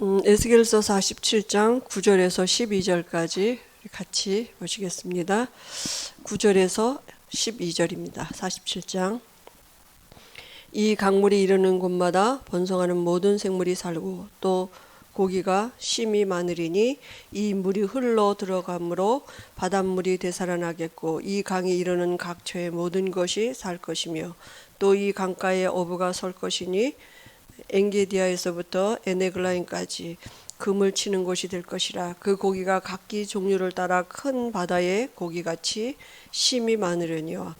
음, 에스겔서 47장 9절에서 12절까지 같이 보시겠습니다. 9절에서 12절입니다. 47장. 이 강물이 이르는 곳마다 번성하는 모든 생물이 살고 또 고기가 심이 많으리니 이 물이 흘러 들어가므로 바닷물이 되살아나겠고 이 강이 이르는 각처의 모든 것이 살 것이며 또 이 강가에 어부가 설 것이니 엔게디아에서부터 에네글라인까지 금을 치는 곳이 될 것이라 그 고기가 각기 종류를 따라 큰 바다의 고기같이 심이 많으려니와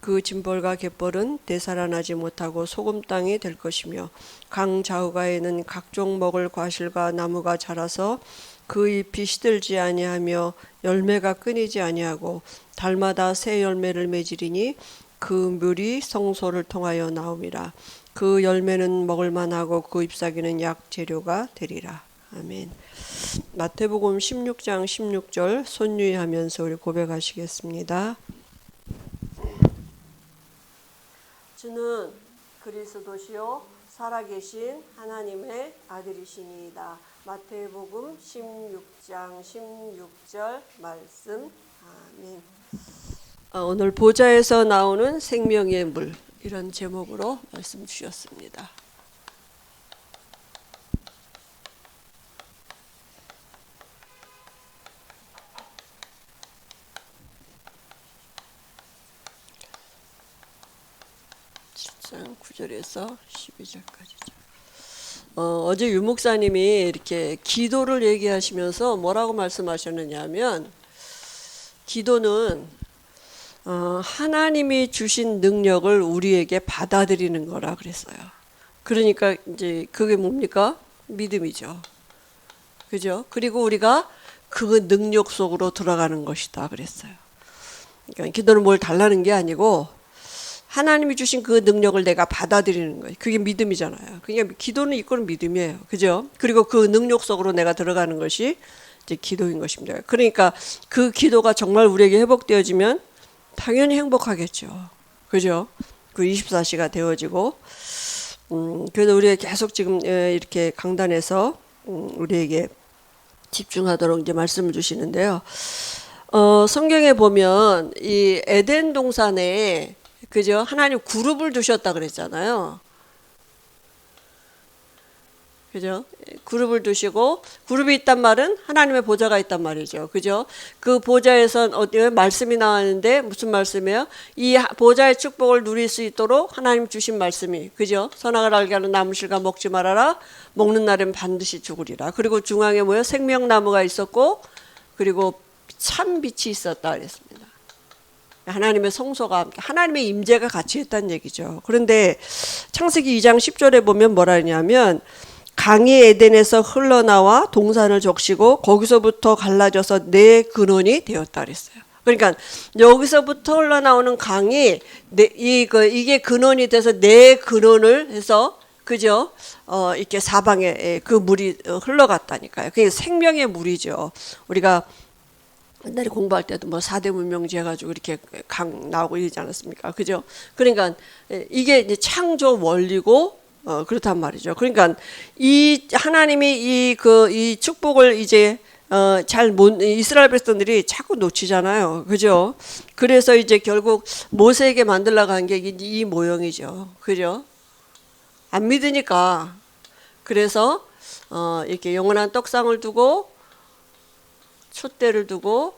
그 짐벌과 갯벌은 되살아나지 못하고 소금 땅이 될 것이며 강 좌우가에는 각종 먹을 과실과 나무가 자라서 그 잎이 시들지 아니하며 열매가 끊이지 아니하고 달마다 새 열매를 맺으리니 그 물이 성소를 통하여 나옴이라 그 열매는 먹을 만하고 그 잎사귀는 약 재료가 되리라 아멘. 마태복음 16장 16절 손유의 하면서 우리 고백하시겠습니다. 주는 그리스도시요 살아계신 하나님의 아들이시니이다. 마태복음 16장 16절 말씀. 아멘. 어, 오늘 보좌에서 나오는 생명의 물 이런 제목으로 말씀 주셨습니다. 장 9절에서 12절까지죠. 어, 어제 유 목사님이 이렇게 기도를 얘기하시면서 뭐라고 말씀하셨느냐면 기도는 어, 하나님이 주신 능력을 우리에게 받아들이는 거라 그랬어요. 그러니까 이제 그게 뭡니까? 믿음이죠. 그죠? 그리고 우리가 그 능력 속으로 들어가는 것이다 그랬어요. 그러니까 기도는 뭘 달라는 게 아니고 하나님이 주신 그 능력을 내가 받아들이는 거예요. 그게 믿음이잖아요. 그러니까 기도는 이거는 믿음이에요. 그죠? 그리고 그 능력 속으로 내가 들어가는 것이 이제 기도인 것입니다. 그러니까 그 기도가 정말 우리에게 회복되어지면 당연히 행복하겠죠. 그죠? 그 24시가 되어지고 음, 그래서 우리가 계속 지금 예, 이렇게 강단에서 음, 우리에게 집중하도록 이제 말씀을 주시는데요. 어, 성경에 보면 이 에덴 동산에 그죠? 하나님 그룹을 두셨다 그랬잖아요. 그죠? 그룹을 두시고 그룹이 있단 말은 하나님의 보좌가 있단 말이죠. 그죠? 그 보좌에서 어디 말씀이 나왔는데 무슨 말씀이에요? 이 보좌의 축복을 누릴 수 있도록 하나님 주신 말씀이 그죠? 선악을 알게 하는 나무실과 먹지 말아라. 먹는 날엔 반드시 죽으리라. 그리고 중앙에 뭐요? 생명나무가 있었고 그리고 참 빛이 있었다 그랬습니다. 하나님의 성소가 함께 하나님의 임재가 같이 있다는 얘기죠. 그런데 창세기 2장 10절에 보면 뭐라 하냐면 강이 에덴에서 흘러나와 동산을 적시고 거기서부터 갈라져서 내 근원이 되었다 그랬어요. 그러니까 여기서부터 흘러나오는 강이 내, 이, 그, 이게 근원이 돼서 내 근원을 해서 그죠? 어, 이렇게 사방에 그 물이 흘러갔다니까요. 그게 생명의 물이죠. 우리가 옛날에 공부할 때도 뭐 4대 문명지 해가지고 이렇게 강 나오고 이러지 않았습니까? 그죠? 그러니까 이게 이제 창조 원리고 어, 그렇단 말이죠. 그러니까 이 하나님이 이 그 이 축복을 이제 어, 잘 못, 이스라엘 백성들이 자꾸 놓치잖아요. 그죠? 그래서 이제 결국 모세에게 만들려고 한 게 이 모형이죠. 그죠? 안 믿으니까. 그래서, 어, 이렇게 영원한 떡상을 두고, 촛대를 두고,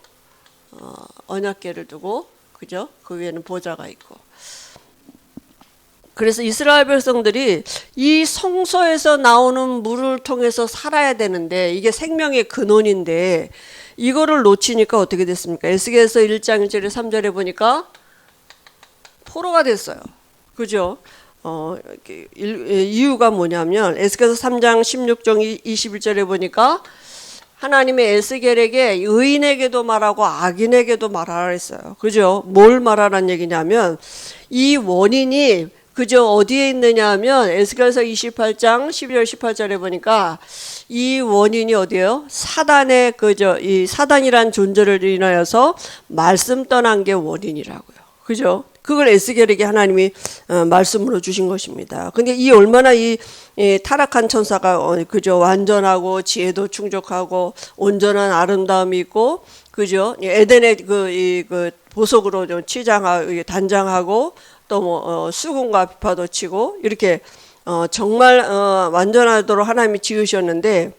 어, 언약계를 두고, 그죠? 그 위에는 보좌가 있고. 그래서 이스라엘 백성들이 이 성소에서 나오는 물을 통해서 살아야 되는데 이게 생명의 근원인데 이거를 놓치니까 어떻게 됐습니까? 에스겔서 1장 1절에 3절에 보니까 포로가 됐어요. 그죠? 어, 이유가 뭐냐면 에스겔서 3장 16장 21절에 보니까 하나님의 에스겔에게 의인에게도 말하고 악인에게도 말하라 했어요. 그죠? 뭘 말하라는 얘기냐면 이 원인이 그저 어디에 있느냐 하면 에스겔서 28장 12절 18절에 보니까 이 원인이 어디예요? 사단의 그저 이 사단이란 존재를 인하여서 말씀 떠난 게 원인이라고요. 그죠? 그걸 에스겔에게 하나님이 어, 말씀으로 주신 것입니다. 근데 이 얼마나 이, 이 타락한 천사가 어, 그저 완전하고 지혜도 충족하고 온전한 아름다움이 있고 그죠? 이 에덴의 그 이 그 보석으로 좀 치장하고 단장하고 또뭐 어, 수금과 비파도 치고 이렇게 어, 정말 어, 완전하도록 하나님이 지으셨는데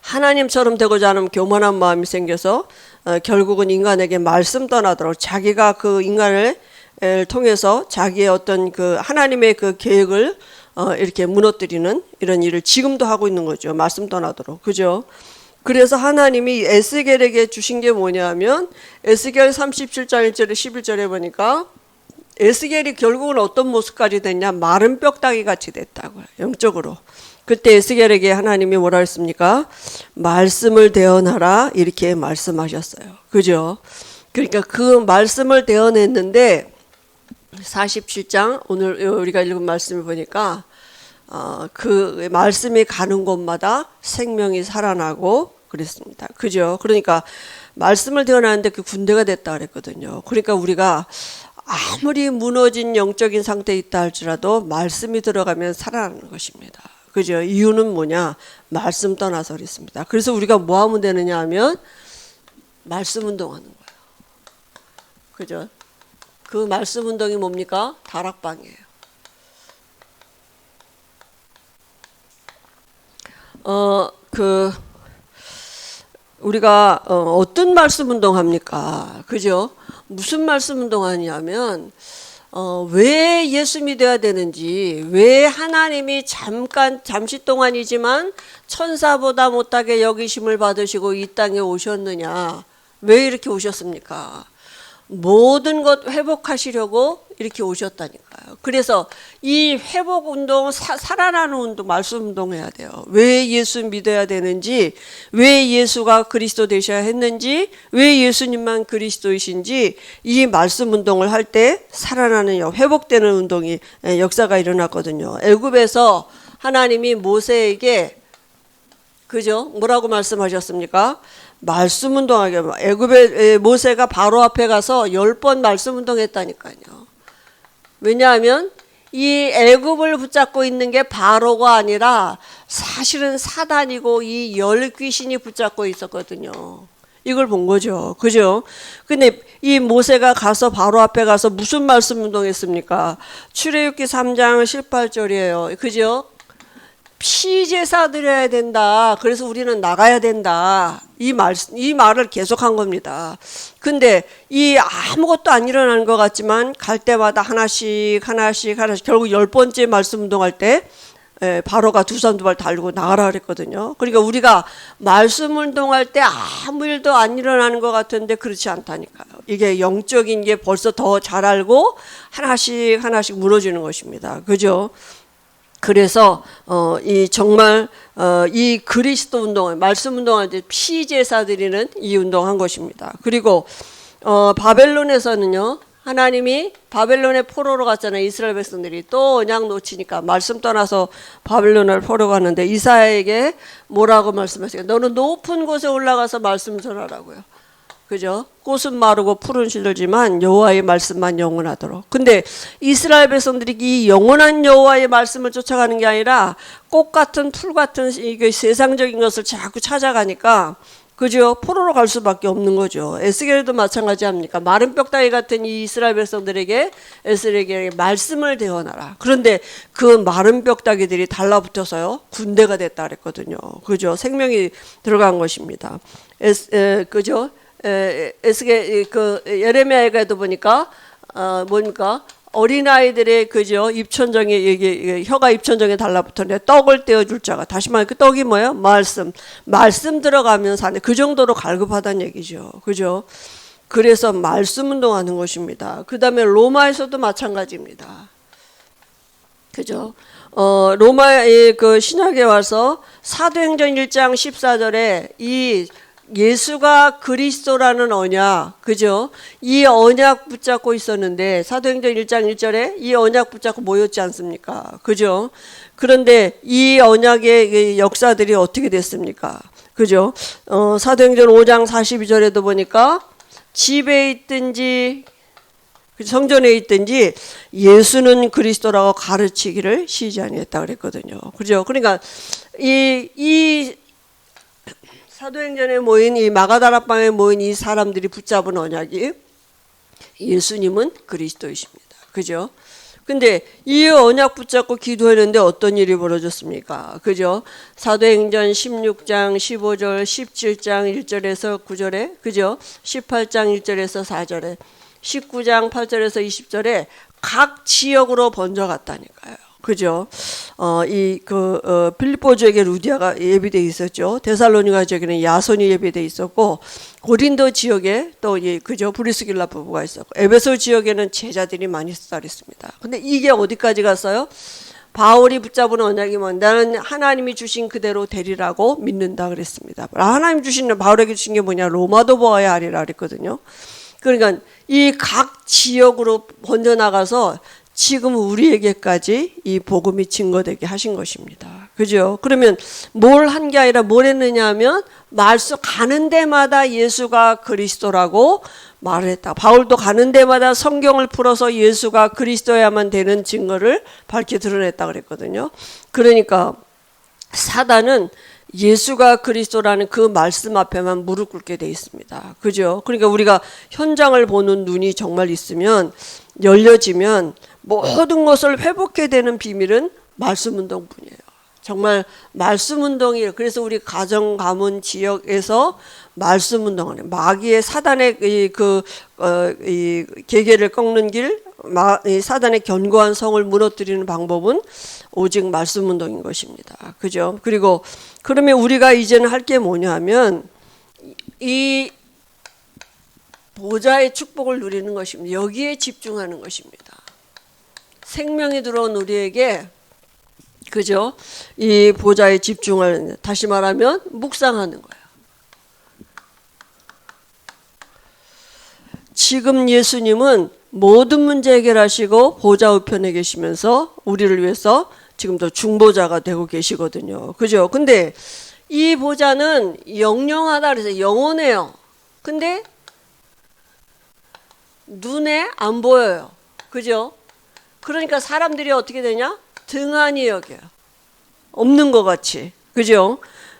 하나님처럼 되고자 하는 교만한 마음이 생겨서 어, 결국은 인간에게 말씀 떠나도록 자기가 그 인간을 에, 통해서 자기의 어떤 그 하나님의 그 계획을 어, 이렇게 무너뜨리는 이런 일을 지금도 하고 있는 거죠. 말씀 떠나도록. 그죠? 그래서 하나님이 에스겔에게 주신 게 뭐냐면 에스겔 37장 1절에 11절에 보니까 에스겔이 결국은 어떤 모습까지 됐냐? 마른 뼈다귀 같이 됐다고요. 영적으로. 그때 에스겔에게 하나님이 뭐라 했습니까? 말씀을 대언하라 이렇게 말씀하셨어요. 그죠? 그러니까 그 말씀을 대언했는데 47장 오늘 우리가 읽은 말씀을 보니까 어, 그 말씀이 가는 곳마다 생명이 살아나고 그랬습니다. 그죠? 그러니까 말씀을 대언하는데 그 군대가 됐다 그랬거든요. 그러니까 우리가 아무리 무너진 영적인 상태에 있다 할지라도 말씀이 들어가면 살아나는 것입니다. 그죠? 이유는 뭐냐? 말씀 떠나서 그랬습니다. 그래서 우리가 뭐 하면 되느냐 하면 말씀 운동하는 거예요. 그죠? 그 말씀 운동이 뭡니까? 다락방이에요. 어, 그, 우리가 어, 어떤 말씀 운동합니까? 그죠? 무슨 말씀 운동하냐면, 어, 왜 예수 믿어야 되는지, 왜 하나님이 잠깐, 잠시 동안이지만 천사보다 못하게 여기심을 받으시고 이 땅에 오셨느냐, 왜 이렇게 오셨습니까? 모든 것 회복하시려고 이렇게 오셨다니까요. 그래서 이 회복 운동, 사, 살아나는 운동, 말씀 운동해야 돼요. 왜 예수 믿어야 되는지, 왜 예수가 그리스도 되셔야 했는지, 왜 예수님만 그리스도이신지 이 말씀 운동을 할 때 살아나는 회복되는 운동이 역사가 일어났거든요. 애굽에서 하나님이 모세에게 그죠? 뭐라고 말씀하셨습니까? 말씀 운동하게 애굽의 모세가 바로 앞에 가서 열 번 말씀 운동했다니까요. 왜냐하면 이 애굽을 붙잡고 있는 게 바로가 아니라 사실은 사단이고 이 열 귀신이 붙잡고 있었거든요. 이걸 본 거죠. 그죠? 근데 이 모세가 가서 바로 앞에 가서 무슨 말씀 운동했습니까? 출애굽기 3장 18절이에요. 그죠? 피제사 드려야 된다. 그래서 우리는 나가야 된다. 이 말, 이 말을 계속한 겁니다. 근데 이 아무것도 안 일어나는 것 같지만 갈 때마다 하나씩, 하나씩, 하나씩, 결국 열 번째 말씀 운동할 때 예, 바로가 두 손 두 발 달고 나가라 그랬거든요. 그러니까 우리가 말씀 운동할 때 아무 일도 안 일어나는 것 같은데 그렇지 않다니까요. 이게 영적인 게 벌써 더 잘 알고 하나씩 하나씩 무너지는 것입니다. 그죠? 그래서 어, 이 정말 어, 이 그리스도 운동, 말씀 운동할 때 피제사 드리는 이 운동한 것입니다. 그리고 어, 바벨론에서는요. 하나님이 바벨론에 포로로 갔잖아요. 이스라엘 백성들이 또 언약 놓치니까 말씀 떠나서 바벨론을 포로 가는데 이사야에게 뭐라고 말씀하세요? 너는 높은 곳에 올라가서 말씀 전하라고요. 그죠? 꽃은 마르고 푸른 시들지만 여호와의 말씀만 영원하도록. 근데 이스라엘 백성들이 이 영원한 여호와의 말씀을 쫓아가는 게 아니라 꽃 같은 풀 같은 이게 세상적인 것을 자꾸 찾아가니까 그죠? 포로로 갈 수밖에 없는 거죠. 에스겔도 마찬가지 합니까? 마른 뼈다귀 같은 이 이스라엘 백성들에게 에스겔에게 말씀을 대언하라. 그런데 그 마른 뼈다귀들이 달라붙어서요 군대가 됐다 그랬거든요. 그죠? 생명이 들어간 것입니다. 에스, 에, 그죠? 에스게 그 예레미야에도 보니까 어 뭡니까 어린 아이들의 그죠? 입천정에 이게 혀가 입천정에 달라붙었는데 떡을 떼어줄 자가. 다시 말해 그 떡이 뭐예요? 말씀. 말씀 들어가면 사네 그 정도로 갈급하다는 얘기죠. 그죠? 그래서 말씀 운동하는 것입니다. 그 다음에 로마에서도 마찬가지입니다. 그죠? 어 로마의 그 신약에 와서 사도행전 1장 14절에 이 예수가 그리스도라는 언약, 그죠? 이 언약 붙잡고 있었는데 사도행전 1장 1절에 이 언약 붙잡고 모였지 않습니까? 그죠? 그런데 이 언약의 역사들이 어떻게 됐습니까? 그죠? 어, 사도행전 5장 42절에도 보니까 집에 있든지 그 성전에 있든지 예수는 그리스도라고 가르치기를 시지 아니했다 그랬거든요. 그죠? 그러니까 이, 이 사도행전에 모인 이 마가다락방에 모인 이 사람들이 붙잡은 언약이 예수님은 그리스도이십니다. 그죠? 근데 이 언약 붙잡고 기도했는데 어떤 일이 벌어졌습니까? 그죠? 사도행전 16장 15절, 17장 1절에서 9절에, 그죠? 18장 1절에서 4절에, 19장 8절에서 20절에 각 지역으로 번져갔다니까요. 그죠? 어, 이, 그, 어, 지역에 루디아가 예비돼 있었죠. 데살로니가 지역에는 야손이 예비돼 있었고, 고린도 지역에 또, 이, 그죠? 브리스길라 부부가 있었고, 에베소 지역에는 제자들이 많이 수달했습니다. 근데 이게 어디까지 갔어요? 바울이 붙잡은 언약이 뭐 나는 하나님이 주신 그대로 되리라고 믿는다 그랬습니다. 하나님 주신 바울에게 주신 게 뭐냐? 로마도 보아야 하리라 그랬거든요. 그러니까 이 각 지역으로 번져 나가서 지금 우리에게까지 이 복음이 증거되게 하신 것입니다. 그죠? 그러면 뭘 한 게 아니라 뭘 했느냐 하면 말씀 가는 데마다 예수가 그리스도라고 말을 했다. 바울도 가는 데마다 성경을 풀어서 예수가 그리스도야만 되는 증거를 밝히 드러냈다 그랬거든요. 그러니까 사단은 예수가 그리스도라는 그 말씀 앞에만 무릎 꿇게 돼 있습니다. 그죠? 그러니까 우리가 현장을 보는 눈이 정말 있으면 열려지면 모든 것을 회복해 되는 비밀은 말씀 운동뿐이에요. 정말 말씀 운동이에요. 그래서 우리 가정 가문 지역에서 말씀 운동하는 마귀의 사단의 이 그 어, 이 계계를 꺾는 길, 사단의 견고한 성을 무너뜨리는 방법은 오직 말씀 운동인 것입니다. 그죠? 그리고 그러면 우리가 이제는 할 게 뭐냐면 이 보좌의 축복을 누리는 것입니다. 여기에 집중하는 것입니다. 생명이 들어온 우리에게 그죠? 이 보좌에 집중을 다시 말하면 묵상하는 거예요. 지금 예수님은 모든 문제 해결하시고 보좌 우편에 계시면서 우리를 위해서 지금도 중보자가 되고 계시거든요. 그죠? 근데 이 보좌는 영영하다 그래서 영원해요. 근데 눈에 안 보여요. 그죠? 그러니까 사람들이 어떻게 되냐? 등한히 여겨요. 없는 것 같이. 그죠?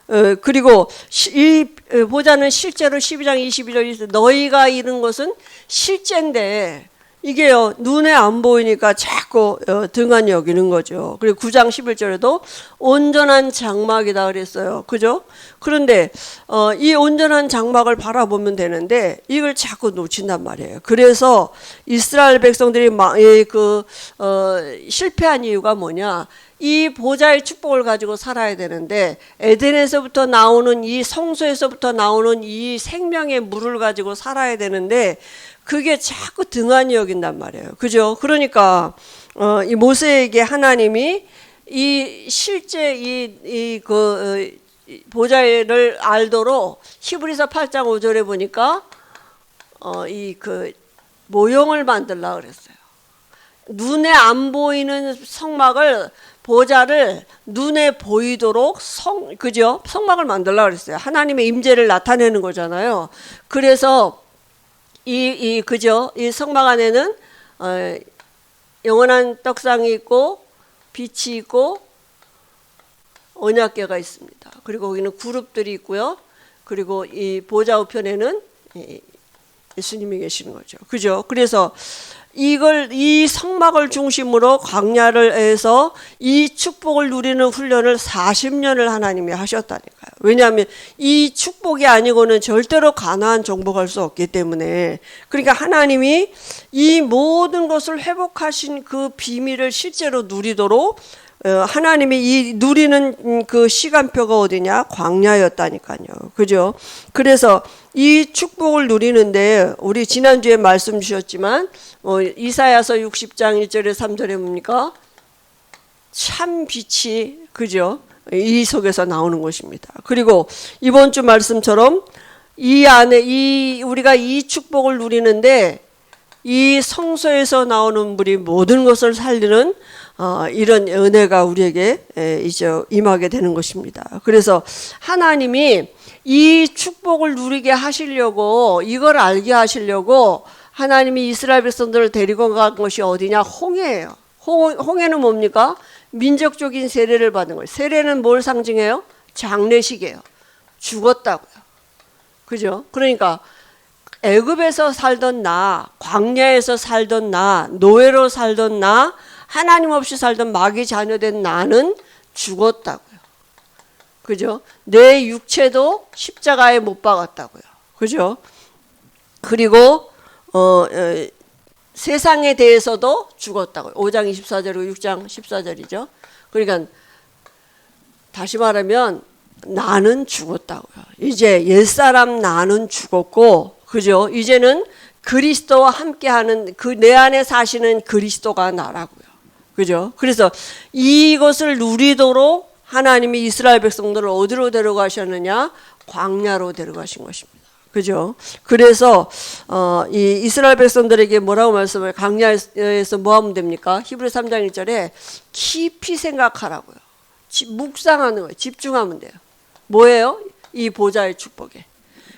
어, 그리고 이 보자는 실제로 12장 22절에 너희가 이룬 것은 실제인데 이게요 눈에 안 보이니까 자꾸 어, 등한히 여기는 거죠. 그리고 9장 11절에도 온전한 장막이다 그랬어요. 그죠? 그런데 어, 이 온전한 장막을 바라보면 되는데 이걸 자꾸 놓친단 말이에요. 그래서 이스라엘 백성들이 마, 그 어, 실패한 이유가 뭐냐? 이 보좌의 축복을 가지고 살아야 되는데 에덴에서부터 나오는 이 성소에서부터 나오는 이 생명의 물을 가지고 살아야 되는데 그게 자꾸 등한히 여긴단 말이에요. 그죠? 그러니까 어, 이 모세에게 하나님이 이 실제 이이그 어, 보좌를 알도록 히브리서 8장 5절에 보니까 어, 이 그 모형을 만들라 그랬어요. 눈에 안 보이는 성막을 보좌를 눈에 보이도록 성 그죠? 성막을 만들라 그랬어요. 하나님의 임재를 나타내는 거잖아요. 그래서 이, 이 그죠? 이 성막 안에는 어, 영원한 떡상이 있고 빛이 있고 언약궤가 있습니다. 그리고 거기는 그룹들이 있고요. 그리고 이 보좌 우편에는 예수님이 계시는 거죠. 그죠? 그래서 이걸 이 성막을 중심으로 광야를 해서 이 축복을 누리는 훈련을 40년을 하나님이 하셨다니까요. 왜냐하면 이 축복이 아니고는 절대로 가나안 정복할 수 없기 때문에 그러니까 하나님이 이 모든 것을 회복하신 그 비밀을 실제로 누리도록 어, 하나님이 이 누리는 그 시간표가 어디냐? 광야였다니까요. 그죠? 그래서 이 축복을 누리는데 우리 지난주에 말씀 주셨지만 어, 이사야서 60장 1절에 3절에 뭡니까? 참 빛이 그죠? 이 속에서 나오는 것입니다. 그리고 이번 주 말씀처럼 이 안에 이 우리가 이 축복을 누리는데 이 성소에서 나오는 물이 모든 것을 살리는 어, 이런 은혜가 우리에게 에, 이제 임하게 되는 것입니다. 그래서 하나님이 이 축복을 누리게 하시려고 이걸 알게 하시려고 하나님이 이스라엘 백성들을 데리고 간 것이 어디냐? 홍해예요. 홍, 홍해는 뭡니까? 민족적인 세례를 받은 거예요. 세례는 뭘 상징해요? 장례식이에요. 죽었다고요. 그죠? 그러니까 애굽에서 살던 나, 광야에서 살던 나, 노예로 살던 나, 하나님 없이 살던 마귀 자녀된 나는 죽었다고요. 그죠? 내 육체도 십자가에 못 박았다고요. 그죠? 그리고 어, 에, 세상에 대해서도 죽었다고요. 5장 24절이고 6장 14절이죠. 그러니까 다시 말하면 나는 죽었다고요. 이제 옛사람 나는 죽었고 그죠? 이제는 그리스도와 함께하는 그 내 안에 사시는 그리스도가 나라고요. 그죠? 그래서 이것을 누리도록 하나님이 이스라엘 백성들을 어디로 데려가셨느냐? 광야로 데려가신 것입니다. 그죠? 그래서 어, 이 이스라엘 백성들에게 뭐라고 말씀을 광야에서 뭐 하면 됩니까? 히브리 3장 1절에 깊이 생각하라고요. 지- 묵상하는 거예요. 집중하면 돼요. 뭐예요? 이 보좌의 축복에.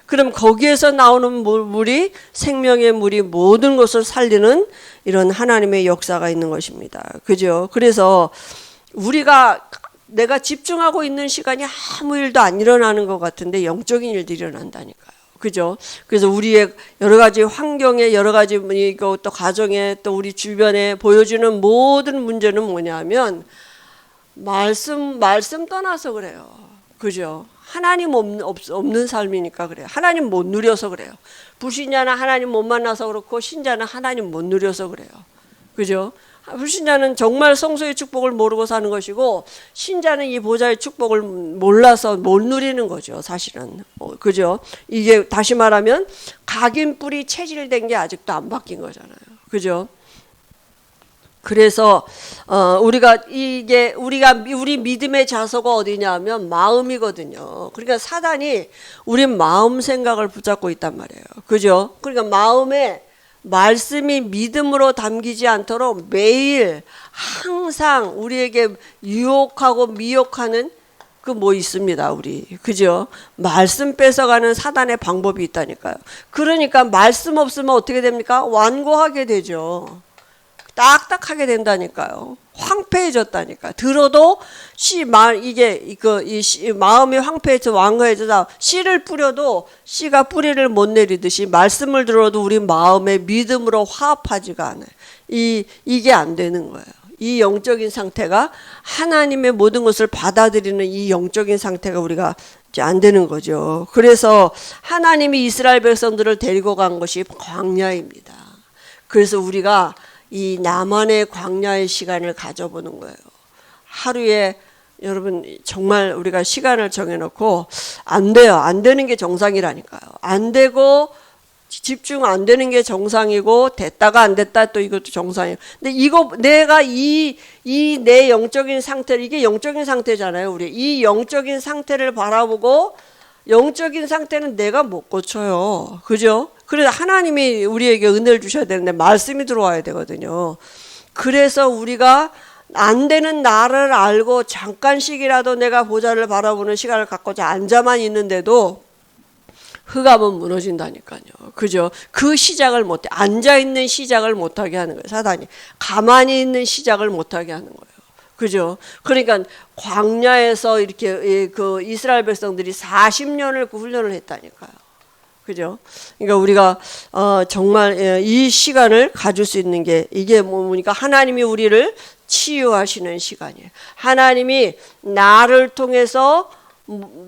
그럼 거기에서 나오는 물- 물이 생명의 물이 모든 것을 살리는 이런 하나님의 역사가 있는 것입니다. 그죠? 그래서 우리가 내가 집중하고 있는 시간이 아무 일도 안 일어나는 것 같은데 영적인 일들이 일어난다니까요. 그죠? 그래서 우리의 여러 가지 환경에 여러 가지 이거 또 가정에 또 우리 주변에 보여주는 모든 문제는 뭐냐면 말씀 말씀 떠나서 그래요. 그죠? 하나님 없는 삶이니까 그래요. 하나님 못 누려서 그래요. 불신자는 하나님 못 만나서 그렇고 신자는 하나님 못 누려서 그래요. 그죠? 불신자는 정말 성소의 축복을 모르고 사는 것이고 신자는 이 보좌의 축복을 몰라서 못 누리는 거죠. 사실은 어, 그죠? 이게 다시 말하면 각인 뿔이 체질된 게 아직도 안 바뀐 거잖아요. 그죠? 그래서 어 우리가 이게 우리가 우리 믿음의 자소가 어디냐면 마음이거든요. 그러니까 사단이 우리 마음 생각을 붙잡고 있단 말이에요. 그죠? 그러니까 마음에 말씀이 믿음으로 담기지 않도록 매일 항상 우리에게 유혹하고 미혹하는 그 뭐 있습니다, 우리. 그죠? 말씀 뺏어가는 사단의 방법이 있다니까요. 그러니까 말씀 없으면 어떻게 됩니까? 완고하게 되죠. 딱딱하게 된다니까요. 황폐해졌다니까. 들어도 씨말 이게 그이 마음이 황폐해져 완고해져서 씨를 뿌려도 씨가 뿌리를 못 내리듯이 말씀을 들어도 우리 마음의 믿음으로 화합하지가 않아요. 이 이게 안 되는 거예요. 이 영적인 상태가 하나님의 모든 것을 받아들이는 이 영적인 상태가 우리가 이제 안 되는 거죠. 그래서 하나님이 이스라엘 백성들을 데리고 간 것이 광야입니다. 그래서 우리가 이 나만의 광야의 시간을 가져보는 거예요. 하루에 여러분 정말 우리가 시간을 정해놓고 안 돼요. 안 되는 게 정상이라니까요. 안 되고 집중 안 되는 게 정상이고 됐다가 안 됐다 또 이것도 정상이에요. 근데 이거 내가 이 이 내 영적인 상태를 이게 영적인 상태잖아요. 우리 이 영적인 상태를 바라보고 영적인 상태는 내가 못 고쳐요. 그죠? 그래서 하나님이 우리에게 은혜를 주셔야 되는데 말씀이 들어와야 되거든요. 그래서 우리가 안 되는 나를 알고 잠깐씩이라도 내가 보좌를 바라보는 시간을 갖고자 앉아만 있는데도 흑암은 무너진다니까요. 그죠? 그 시작을 못해. 앉아있는 시작을 못하게 하는 거예요. 사단이. 가만히 있는 시작을 못하게 하는 거예요. 그죠? 그러니까 광야에서 이렇게 그 이스라엘 백성들이 40년을 그 훈련을 했다니까요. 그죠? 그러니까 우리가 어 정말 예, 이 시간을 가질 수 있는 게 이게 뭡니까? 하나님이 우리를 치유하시는 시간이에요. 하나님이 나를 통해서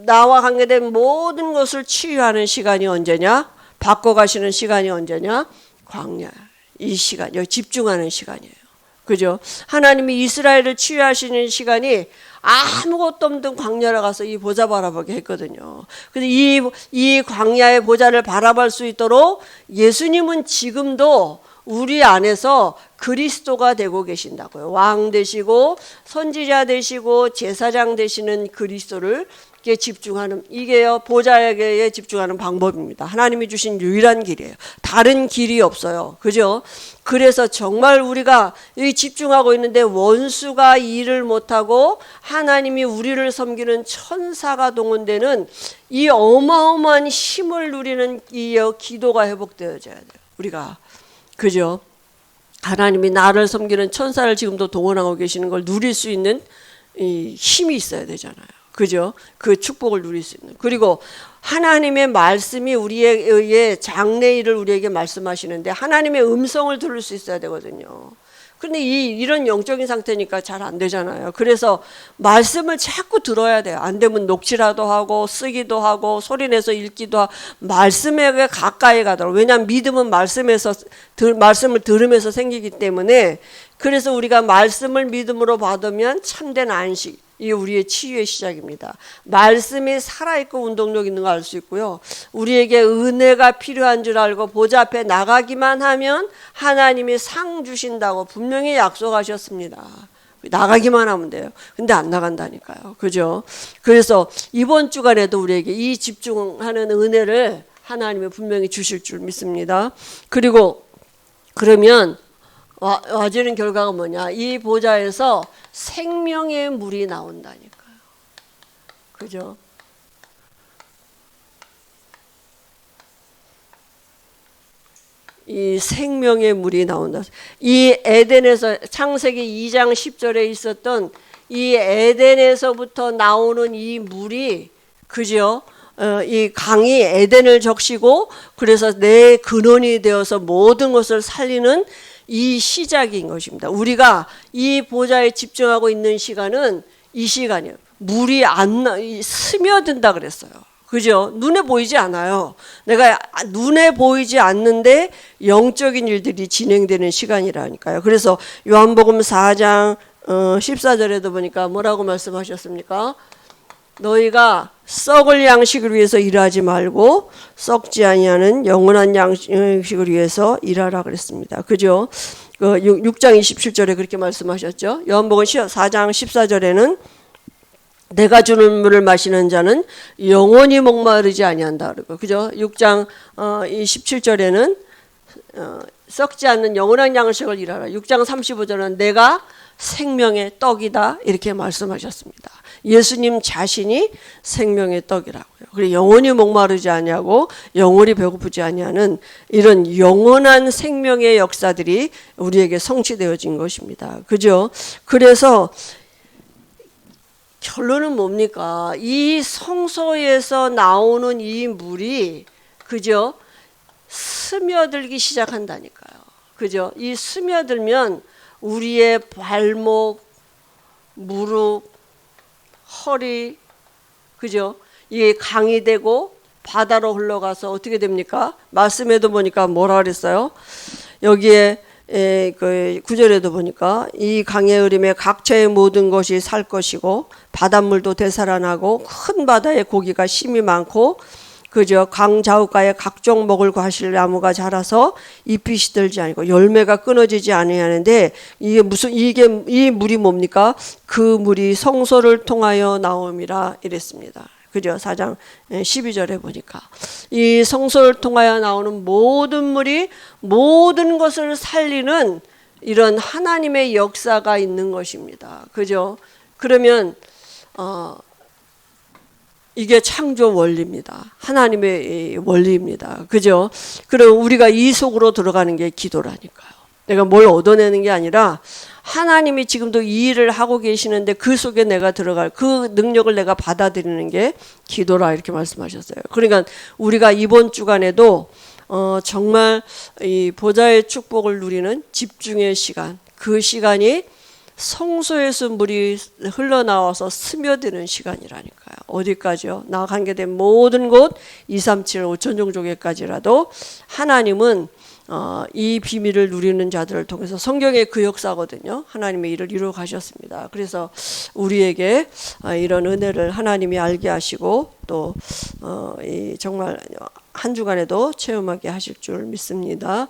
나와 관계된 모든 것을 치유하는 시간이 언제냐? 바꿔가시는 시간이 언제냐? 광야. 이 시간, 여기 집중하는 시간이에요. 그죠? 하나님이 이스라엘을 치유하시는 시간이 아무것도 없는 광야를 가서 이 보좌 바라보게 했거든요. 근데 이, 이 광야의 보좌를 바라볼 수 있도록 예수님은 지금도 우리 안에서 그리스도가 되고 계신다고요. 왕 되시고 선지자 되시고 제사장 되시는 그리스도를 집중하는 이게요 보좌에게 집중하는 방법입니다. 하나님이 주신 유일한 길이에요. 다른 길이 없어요. 그죠? 그래서 정말 우리가 여기 집중하고 있는데 원수가 일을 못하고 하나님이 우리를 섬기는 천사가 동원되는 이 어마어마한 힘을 누리는 이 기도가 회복되어져야 돼요. 우리가 그죠? 하나님이 나를 섬기는 천사를 지금도 동원하고 계시는 걸 누릴 수 있는 이 힘이 있어야 되잖아요. 그죠? 그 축복을 누릴 수 있는. 그리고 하나님의 말씀이 우리의 장래일을 우리에게 말씀하시는데 하나님의 음성을 들을 수 있어야 되거든요. 근데 이 이런 영적인 상태니까 잘 안 되잖아요. 그래서 말씀을 자꾸 들어야 돼요. 안 되면 녹취라도 하고 쓰기도 하고 소리내서 읽기도 하고 말씀에 가까이 가도록. 왜냐하면 믿음은 말씀에서 들, 말씀을 들으면서 생기기 때문에 그래서 우리가 말씀을 믿음으로 받으면 참된 안식 이 우리의 치유의 시작입니다. 말씀이 살아있고 운동력 있는 거알수 있고요. 우리에게 은혜가 필요한 줄 알고 보좌 앞에 나가기만 하면 하나님이 상 주신다고 분명히 약속하셨습니다. 나가기만 하면 돼요. 근데 안 나간다니까요. 그죠? 그래서 이번 주간에도 우리에게 이 집중하는 은혜를 하나님이 분명히 주실 줄 믿습니다. 그리고 그러면 와, 와지는 결과가 뭐냐? 이 보좌에서 생명의 물이 나온다니까요. 그죠? 이 생명의 물이 나온다. 이 에덴에서 창세기 2장 10절에 있었던 이 에덴에서부터 나오는 이 물이 그죠? 어, 이 강이 에덴을 적시고 그래서 내 근원이 되어서 모든 것을 살리는 이 시작인 것입니다. 우리가 이 보좌에 집중하고 있는 시간은 이 시간이에요. 물이 안 나, 스며든다 그랬어요. 그죠? 눈에 보이지 않아요. 내가 눈에 보이지 않는데 영적인 일들이 진행되는 시간이라니까요. 그래서 요한복음 4장 14절에도 어, 보니까 뭐라고 말씀하셨습니까? 너희가 썩을 양식을 위해서 일하지 말고 썩지 아니하는 영원한 양식을 위해서 일하라 그랬습니다. 그죠? 그 6장 27절에 그렇게 말씀하셨죠. 요한복음 4장 14절에는 내가 주는 물을 마시는 자는 영원히 목마르지 아니한다 그러고 그죠? 6장 27절에는 어, 어, 썩지 않는 영원한 양식을 일하라. 6장 35절은 내가 생명의 떡이다 이렇게 말씀하셨습니다. 예수님 자신이 생명의 떡이라고요. 그리고 영원히 목마르지 아니하고 영원히 배고프지 아니하는 이런 영원한 생명의 역사들이 우리에게 성취되어진 것입니다. 그죠? 그래서 결론은 뭡니까? 이 성소에서 나오는 이 물이 그죠? 스며들기 시작한다니까요. 그죠? 이 스며들면 우리의 발목, 무릎, 허리, 그죠? 이게 강이 되고 바다로 흘러가서 어떻게 됩니까? 말씀에도 보니까 뭐라 그랬어요? 여기에 에, 그 구절에도 보니까 이 강의 흐름에 각처의 모든 것이 살 것이고 바닷물도 되살아나고 큰 바다에 고기가 심이 많고 그저 강 좌우가에 각종 먹을 과실 나무가 자라서 잎이 시들지 않고 열매가 끊어지지 아니하는데 이게 무슨 이게 이 물이 뭡니까? 그 물이 성소를 통하여 나옴이라 이랬습니다. 그죠? 4장 12절에 보니까 이 성소를 통하여 나오는 모든 물이 모든 것을 살리는 이런 하나님의 역사가 있는 것입니다. 그죠? 그러면 어 이게 창조 원리입니다. 하나님의 원리입니다. 그죠? 그럼 우리가 이 속으로 들어가는 게 기도라니까요. 내가 뭘 얻어내는 게 아니라 하나님이 지금도 이 일을 하고 계시는데 그 속에 내가 들어갈 그 능력을 내가 받아들이는 게 기도라 이렇게 말씀하셨어요. 그러니까 우리가 이번 주간에도 어 정말 이 보좌의 축복을 누리는 집중의 시간 그 시간이 성소에서 물이 흘러나와서 스며드는 시간이라니까요. 어디까지요? 나 관계된 모든 곳 2, 3, 7, 5천 종족에까지라도 하나님은 어, 이 비밀을 누리는 자들을 통해서 성경의 그 역사거든요. 하나님의 일을 이루어 가셨습니다. 그래서 우리에게 어, 이런 은혜를 하나님이 알게 하시고 또 어, 정말 한 주간에도 체험하게 하실 줄 믿습니다.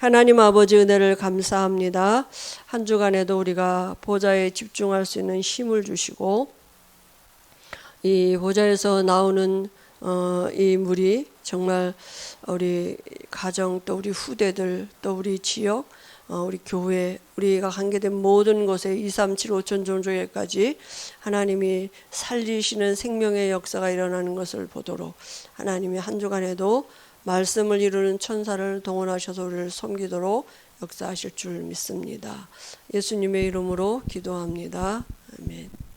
하나님 아버지 은혜를 감사합니다. 한 주간에도 우리가 보좌에 집중할 수 있는 힘을 주시고 이 보좌에서 나오는 어, 이 물이 정말 우리 가정 또 우리 후대들 또 우리 지역 어, 우리 교회 우리가 관계된 모든 곳에 2, 3, 7, 5천 존조에까지 하나님이 살리시는 생명의 역사가 일어나는 것을 보도록 하나님이 한 주간에도 말씀을 이루는 천사를 동원하셔서 우리를 섬기도록 역사하실 줄 믿습니다. 예수님의 이름으로 기도합니다. 아멘.